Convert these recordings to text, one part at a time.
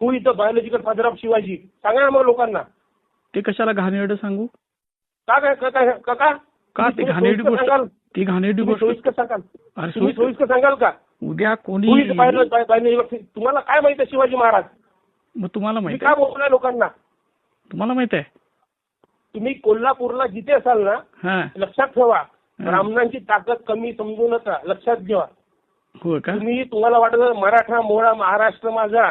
हु इथं biological father of Shivaji सांगा ना मग लोकांना. ते कशाला घाणेरडं सांगू? का काय का काय का का? का ते तुम्ही घाणेरडी सोयीस्कर गोष्ट सांगाल? ती घाणेरडी तुम्ही गोष्ट सोयीस्कर सांगाल. अरे तुम्ही सोयीस्कर- सोयीस्कर सांगाल का? उद्या कोणी तुम्हाला काय माहिती आहे शिवाजी महाराज? मग तुम्हाला तुम्ही माहीत काय आहे? बोलताय लोकांना? तुम्हाला माहीत आहे? तुम्ही कोल्हापूरला जिथे असाल ना हा. लक्षात ठेवा. ब्राह्मणांची ताकद कमी समजू नका. लक्षात घ्या का? तुम्ही तुम्हाला वाटत मराठा मोळा महाराष्ट्र माझा.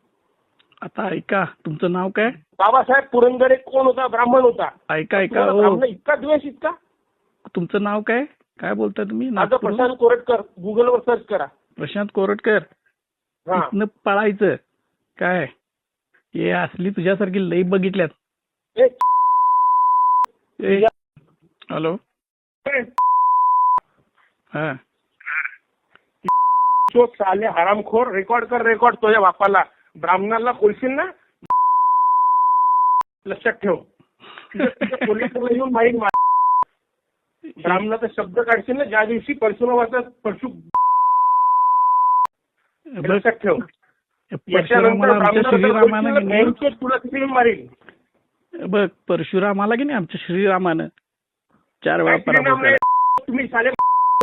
आता ऐका तुमचं नाव काय? बाबासाहेब पुरंदरे कोण होता? ब्राह्मण होता. ऐका ऐका तुम्हाला हो. ब्राह्मण इतका द्वेष इतका? तुमचं नाव काय? काय बोलताय तुम्ही? माझं नागपूरहून? प्रशांत कोरटकर. गुगलवर सर्च करा. प्रशांत कोरटकर? हा. इथनं पळायचं. काय? हे असली तुझ्यासारखी लई बघितल्यात. ए, ए, हॅलो? ए, हा. तो साले हरामखोर. रेकॉर्ड कर रेकॉर्ड तुझ्या बापाला. ब्राह्मणाला बोलशील ना? लक्षात ठेव. पोलिसाला येऊन माहीत ब्राह्मणाचा शब्द काढशील ना ज्या दिवशी परशुरामाचा परशु लक्षात ठेव. तुला तिथे येऊन मारील? बघ परशुरामाला की नाही? आमच्या श्रीरामानं. चार वेळा तुम्ही साले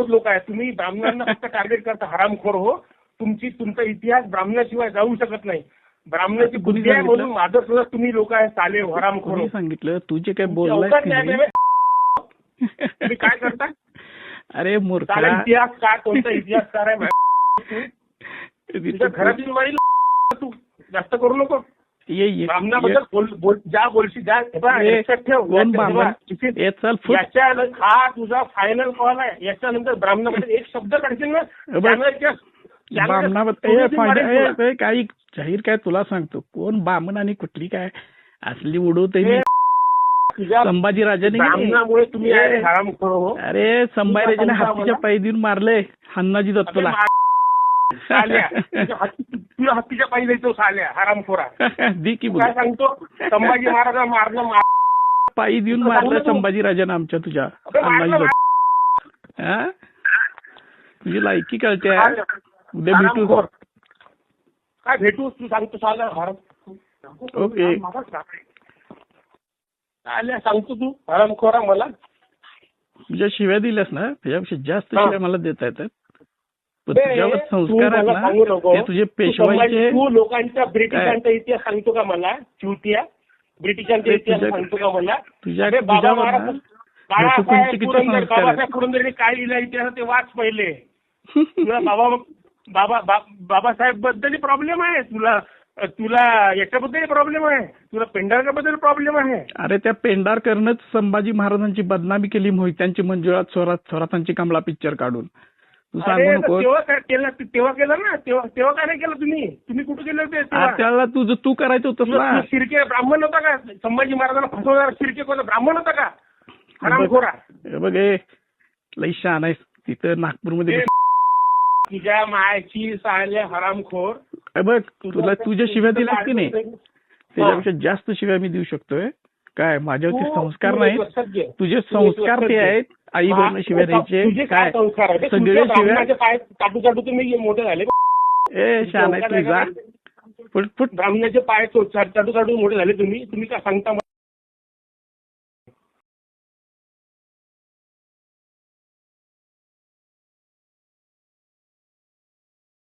लोक आहे तुम्ही ब्राह्मणांना फक्त टार्गेट करता. हरामखोर हो. तुमची तुमचा इतिहास ब्राह्मणाशिवाय जाऊ शकत नाही. ब्राह्मणाची बुद्धी आहे? म्हणून माझं सुद्धा तुम्ही लोक आहे साले हरामखोर कोणी सांगितलं तू जे काय आहे. तुम्ही काय करता? अरे मूर्खा. इतिहास काय कोणता इतिहासकार आहे तुझ्या घरातील मारी तू. जास्त करू नको. ये ये ब्राह्मणाबद्दल ज्या बोलशी ज्या हे लक्षात ठेव. याच्या- हे हा तुझा फायनल कॉल आहे. याच्यानंतर ब्राह्मणाबद्दल एक शब्द काढशील ना? बामणाबद्दल मारील काही जाहीर काय तुला सांगतो. कोण बामण आणि कुठली काय? असली उडवते मी. हे तुम्ही आहे हरामखोर हो. अरे संभाजीराजाने तुझा हत्तीच्या पायी देऊन मारले हन्नाजी दत्तला. तुझ्या हत्ती तुझ्या हत्तीच्या पायी जायचो साल्या हरामखोरा दी की काय सांगतो? संभाजी महाराजांना मारणं मा- पायी देऊन मारलं नको. संभाजी राजानं आमच्या तुझ्या अबे मारलं, अण्णाजी हा? तुझी लायकी कळते. उद्या भेटू. काय भेटू? तू सांगतो साल्या हराम ओके. साल्या सांगतो तू. हरामखोरा मला. तुझ्या शिव्या दिल्यास ना त्याच्यापेक्षा जास्त. शिव्या मला देता येतात. संस्कार तुझे पेशवाईचे तू लोकांच्या ब्रिटिशांचा इतिहास सांगतो का मला? चिवतिया ब्रिटिशांचा इतिहास सांगतो का मला? तुझ्या अरे बाबा महाराज बाळासाहेब पुरंदर. बाबासाहेब पुरंदरेने काय लिहिलं इतिहास ते वाच पहिले बाबा बाबा बाबासाहेबबद्दल प्रॉब्लेम आहे. तुला तुला याच्याबद्दल प्रॉब्लेम आहे. तुला पेंढारकरबद्दल प्रॉब्लेम आहे. अरे त्या पेंढारकरनंच संभाजी महाराजांची बदनामी केली मोहित्यांची मंजुळात स्वरात स्वरातांची कमला पिक्चर काढून. तेव्हा काय केलं तेव्हा केलं ना? तेव्हा तेव्हा काय नाही केलं तुम्ही? तुम्ही कुठे केलं होते? त्याला तुझं तू करायचं शिर्के ब्राह्मण होता का? संभाजी महाराजांना फसवणारा शिर्के कोणता ब्राह्मण होता का? बघ लई शहाण आहेस तिथं नागपूरमध्ये तुझ्या मायाची साल्या हरामखोर. बघ तुला तुझ्या शिव्या दिल्यास की नाही. त्याच्यापेक्षा जास्त शिव्या मी देऊ शकतोय. काय माझ्यावरती संस्कार नाही. तुझे संस्कार ते. आहेत आई वरून शिव्या द्यायचे. काय? सगळे शिव्या? चाटू चाटू तुम्ही मोठे झाले. ए शहाण आहे तुझा फुट ब्राह्मणाचे पाय चाटू चाटू मोठे झाले तुम्ही. तुम्ही काय सांगता